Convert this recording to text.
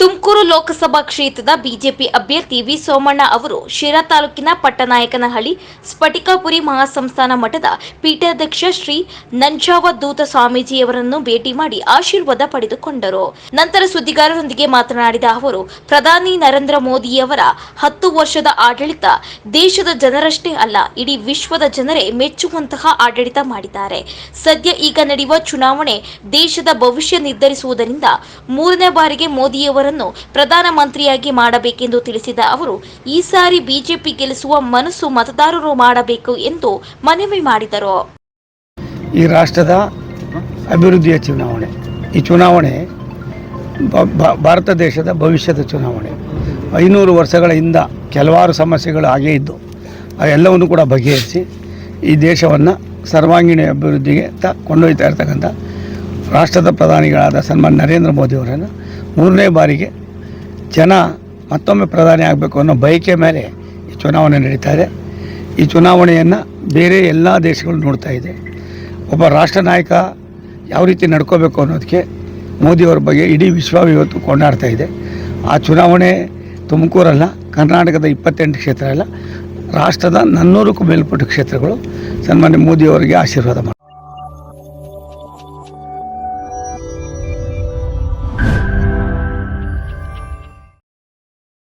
ತುಮಕೂರು ಲೋಕಸಭಾ ಕ್ಷೇತ್ರದ ಬಿಜೆಪಿ ಅಭ್ಯರ್ಥಿ ವಿ ಸೋಮಣ್ಣ ಅವರು ಶಿರಾ ತಾಲೂಕಿನ ಪಟ್ಟನಾಯಕನಹಳ್ಳಿ, ಸ್ಫಟಿಕಾಪುರಿ ಮಹಾಸಂಸ್ಥಾನ ಮಠದ ಪೀಠಾಧ್ಯಕ್ಷ ಶ್ರೀ ನಂಜಾವಧೂತ ಸ್ವಾಮೀಜಿಯವರನ್ನು ಭೇಟಿ ಮಾಡಿ ಆಶೀರ್ವಾದ ಪಡೆದುಕೊಂಡರು. ನಂತರ ಸುದ್ದಿಗಾರರೊಂದಿಗೆ ಮಾತನಾಡಿದ ಅವರು, ಪ್ರಧಾನಿ ನರೇಂದ್ರ ಮೋದಿಯವರ ಹತ್ತು ವರ್ಷದ ಆಡಳಿತ ದೇಶದ ಜನರಷ್ಟೇ ಅಲ್ಲ, ಇಡೀ ವಿಶ್ವದ ಜನರೇ ಮೆಚ್ಚುವಂತಹ ಆಡಳಿತ ಮಾಡಿದ್ದಾರೆ. ಸದ್ಯ ಈಗ ನಡೆಯುವ ಚುನಾವಣೆ ದೇಶದ ಭವಿಷ್ಯ ನಿರ್ಧರಿಸುವುದರಿಂದ ಮೂರನೇ ಬಾರಿಗೆ ಮೋದಿಯವರನ್ನು ಪ್ರಧಾನಮಂತ್ರಿಯಾಗಿ ಮಾಡಬೇಕೆಂದು ತಿಳಿಸಿದ ಅವರು, ಈ ಸಾರಿ ಬಿಜೆಪಿ ಗೆಲ್ಲಿಸುವ ಮನಸ್ಸು ಮತದಾರರು ಮಾಡಬೇಕು ಎಂದು ಮನವಿ ಮಾಡಿದರು. ಈ ರಾಷ್ಟ್ರದ ಅಭಿವೃದ್ಧಿಯ ಚುನಾವಣೆ, ಈ ಚುನಾವಣೆ ಭಾರತ ದೇಶದ ಭವಿಷ್ಯದ ಚುನಾವಣೆ. ಐನೂರು ವರ್ಷಗಳ ಹಿಂದ ಕೆಲವಾರು ಸಮಸ್ಯೆಗಳು ಹಾಗೇ ಇದ್ದು, ಅವೆಲ್ಲವನ್ನು ಕೂಡ ಬಗೆಹರಿಸಿ ಈ ದೇಶವನ್ನು ಸರ್ವಾಂಗೀಣ ಅಭಿವೃದ್ಧಿಗೆ ತ, ಕೊಂಡೊಯ್ತಾ ಇರ್ತಕ್ಕಂಥ ರಾಷ್ಟ್ರದ ಪ್ರಧಾನಿಗಳಾದ ಸನ್ಮಾನ್ ನರೇಂದ್ರ ಮೋದಿಯವರನ್ನು ಮೂರನೇ ಬಾರಿಗೆ ಜನ ಮತ್ತೊಮ್ಮೆ ಪ್ರಧಾನಿ ಆಗಬೇಕು ಅನ್ನೋ ಬಯಕೆ ಮೇಲೆ ಈ ಚುನಾವಣೆ ನಡೀತಾ ಇದೆ. ಈ ಚುನಾವಣೆಯನ್ನು ಬೇರೆ ಎಲ್ಲ ದೇಶಗಳು ನೋಡ್ತಾ ಇದೆ. ಒಬ್ಬ ರಾಷ್ಟ್ರ ನಾಯಕ ಯಾವ ರೀತಿ ನಡ್ಕೋಬೇಕು ಅನ್ನೋದಕ್ಕೆ ಮೋದಿಯವರ ಬಗ್ಗೆ ಇಡೀ ವಿಶ್ವ ಇವತ್ತು ಕೊಂಡಾಡ್ತಾ ಇದೆ. ಆ ಚುನಾವಣೆ ತುಮಕೂರಲ್ಲ, ಕರ್ನಾಟಕದ ಇಪ್ಪತ್ತೆಂಟು ಕ್ಷೇತ್ರ ಅಲ್ಲ, ರಾಷ್ಟ್ರದ ನನ್ನೂರಕ್ಕೂ ಮೇಲ್ಪಟ್ಟ ಕ್ಷೇತ್ರಗಳು. ಸನ್ಮಾನ್ಯ ಮೋದಿಯವರಿಗೆ ಆಶೀರ್ವಾದ ಮಾಡ್ತಾರೆ